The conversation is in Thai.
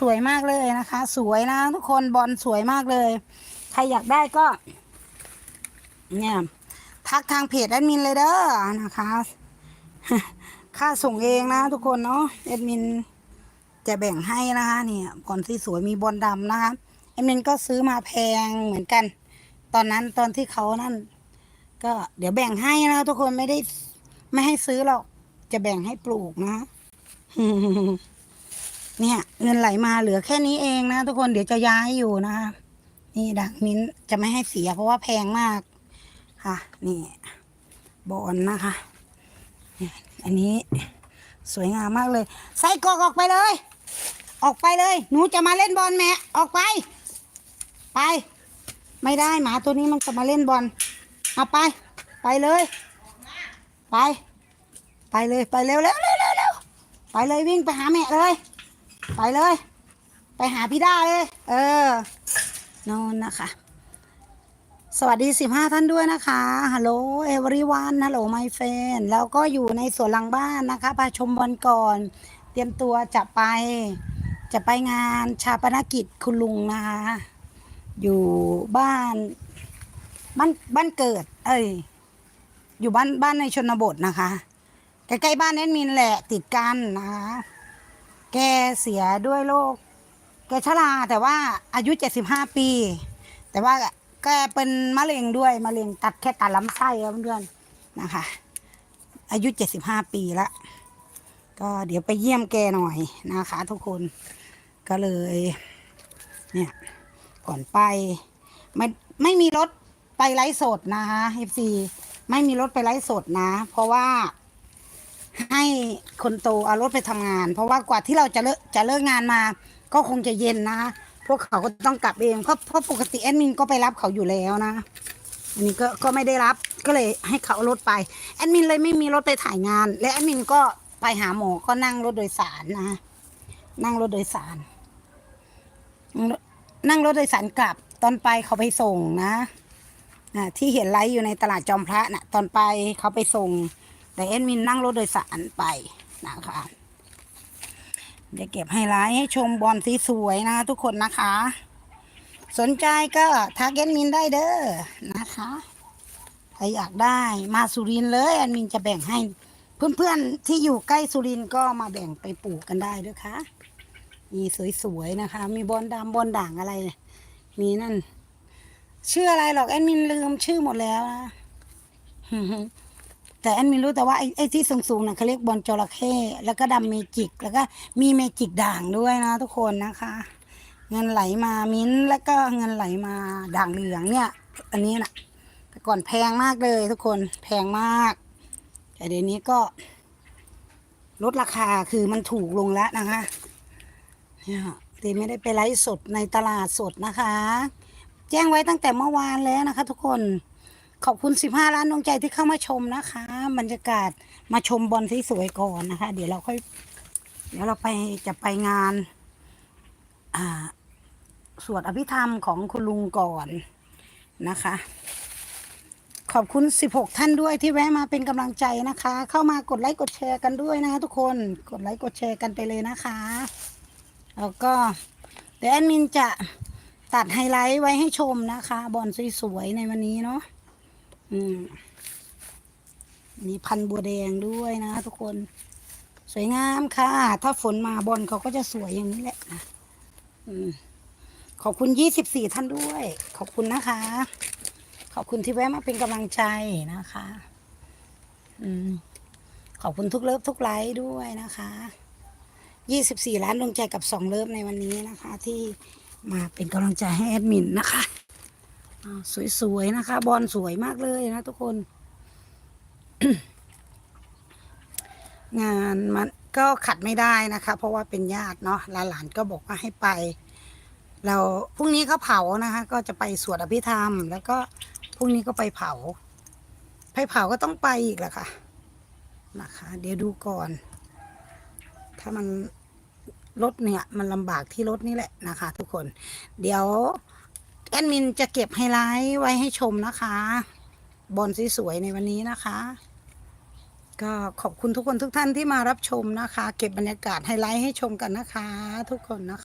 สวยมากเลยนะคะ สวยนะทุกคนบอลสวยมากเลย ใครอยากได้ก็ เนี่ยทักทางเพจแอดมินเลยเด้อนะคะ ค่าส่งเองนะ ทุกคนเนาะแอดมินจะแบ่งให้นะคะเนี่ยบอลที่สวยมีบอลดำนะคะแอดมินก็ซื้อมาแพงเหมือนกัน ตอนนั้นตอนที่เขานั่น ก็เดี๋ยวแบ่งให้นะทุกคนไม่ได้ไม่ให้ซื้อหรอก จะแบ่งให้ปลูกนะ เนี่ยเงินไหลมาเหลือแค่นี้เองนะทุกคนเดี๋ยวจะย้ายอยู่นะคะนี่ดักมิ้นจะไม่ให้เสียเพราะว่าแพงมากค่ะ นี่บอลนะคะนี่อันนี้สวยงามมากเลย ใส่กอกออกไปเลย ออกไปเลย หนูจะมาเล่นบอลแม่ออกไป ไป ไม่ได้หมาตัวนี้มันจะมาเล่นบอลเอาไป ไปเลย ไป ไปเลยไปเร็วเร็วเร็วเร็วไปเลยวิ่งไปหาแม่เลย ไปเลย ไปหาพี่ด้าเลย เออนอนนะคะ สวัสดี15ท่านด้วยนะคะฮัลโหลเอเวอรี่วันฮัลโหลไมเฟนแล้วก็อยู่ในสวนหลังบ้านนะคะพาชมบอลก่อน เตรียมตัวจะไป จะไปงานชาปนกิจคุณลุงนะคะ อยู่บ้านบ้านบ้านเกิด เอ้ย อยู่บ้านบ้านในชนบทนะคะ ใกล้ๆบ้านแอดมินแหละติดกันนะคะ แกเสียด้วยโรคแกชราแต่ว่าอายุ 75 ปี แต่ว่าแกเป็นมะเร็งด้วยมะเร็งตัดแค่ตัดลำไส้แล้วเพื่อนๆนะคะ อายุ 75 ปีละก็เดี๋ยวไปเยี่ยมแกหน่อยนะคะ ทุกคนก็เลย เนี่ยก่อนไปไม่ไม่มีรถไปไลฟ์สดนะคะ FC ไม่มีรถไปไลฟ์สดนะ เพราะว่า ให้คนโตเอารถไปทำงาน เพราะว่ากว่าที่เราจะเลิกจะเลิกงานมา ก็คงจะเย็นนะคะพวกเขาก็ต้องกลับเองเพราะเพราะปกติแอดมินก็ไปรับเขาอยู่แล้วนะ อันนี้ก็ก็ไม่ได้รับก็เลยให้เขาเอารถไปแอดมินเลยไม่มีรถไปถ่ายงาน และแอดมินก็ไปหาหมอก็นั่งรถโดยสารนะ นั่งรถโดยสาร นั่งรถโดยสารกลับตอนไปเขาไปส่งนะอ่าที่เห็นไลฟ์อยู่ในตลาดจอมพระนะ่ะ ตอนไปเขาไปส่ง แต่เอ็ดมินนั่งรถโดยสารไปนะคะเดี๋ยวเก็บไฮไลท์ให้ชมบอลสีสวยนะทุกคนนะคะ สนใจก็ทักเอ็ดมินได้เด้อนะคะใครอยากได้มาสุรินเลยแอดมินจะแบ่งให้ เพื่อนๆที่อยู่ใกล้สุรินก็มาแบ่งไปปลูกกันได้ด้วยค่ะมีสวยๆนะคะ มีบอลดำบอลด่างอะไร มีนั่น ชื่ออะไรหรอกแอดมินลืมชื่อหมดแล้วนะ แต่แอดมินรู้แต่ว่าไอ้ไอ้ที่สูงๆน่ะเขาเรียกบอลจระเข้แล้วก็ดำเมจิก แล้วก็มีเมจิกด่างด้วยนะทุกคนนะคะ เงินไหลมามิ้นท์แล้วก็เงินไหลมาด่างเหลืองเนี่ย อันนี้น่ะแต่ก่อนแพงมากเลยทุกคนแพงมาก แต่เดี๋ยวนี้ก็ลดราคาคือมันถูกลงแล้วนะคะเนี่ยตีไม่ได้ไปไลฟ์สดในตลาดสดนะคะ แจ้งไว้ตั้งแต่เมื่อวานแล้วนะคะ ทุกคน ขอบคุณ 15 ล้านดวงใจที่เข้ามาชมนะคะบรรยากาศมาชมบอลที่สวยก่อนนะคะ เดี๋ยวเราค่อย เดี๋ยวเราไปจะไปงาน อ่า สวดอภิธรรมของคุณลุงก่อนนะคะ ขอบคุณ 16 ท่านด้วยที่แวะมาเป็นกำลังใจนะคะ เข้ามากดไลค์กดแชร์กันด้วยนะคะทุกคนกดไลค์กดแชร์กันไปเลยนะคะ แล้วก็เดี๋ยวแอดมินจะตัดไฮไลท์ไว้ให้ชมนะคะ บอลสวยๆในวันนี้เนาะ มีพันธุ์บัวแดงด้วยนะทุกคน สวยงามค่ะ ถ้าฝนมาบอลเขาก็จะสวยอย่างนี้แหละนะอขอบคุณยี่สิบสี่ท่านด้วย ขอบคุณนะคะ ขอบคุณที่แวะมาเป็นกำลังใจนะคะ อืมขอบคุณทุกเลิฟทุกไลค์ด้วยนะคะยี่สิบสี่ล้านดวงใจกับสองเลิฟในวันนี้นะคะ ที่มาเป็นกำลังใจให้แอดมินนะคะ สวยๆนะคะ บอลสวยมากเลยนะทุกคน งานมันก็ขัดไม่ได้นะคะ เพราะว่าเป็นญาติเนาะหลานๆก็บอกว่าให้ไป เราพรุ่งนี้เขาเผานะคะ ก็จะไปสวดอภิธรรม แล้วก็พรุ่งนี้ก็ไปเผา ไปเผาก็ต้องไปอีกแหละค่ะนะคะ เดี๋ยวดูก่อน ถ้ามันรถเนี่ย มันลำบากที่รถนี่แหละนะคะ ทุกคน เดี๋ยว แอดมินจะเก็บไฮไลท์ไว้ให้ชมนะคะ บอลสวยๆในวันนี้นะคะ ก็ขอบคุณทุกคนทุกท่านที่มารับชมนะคะ เก็บบรรยากาศไฮไลท์ให้ชมกันนะคะ ทุกคนนะคะ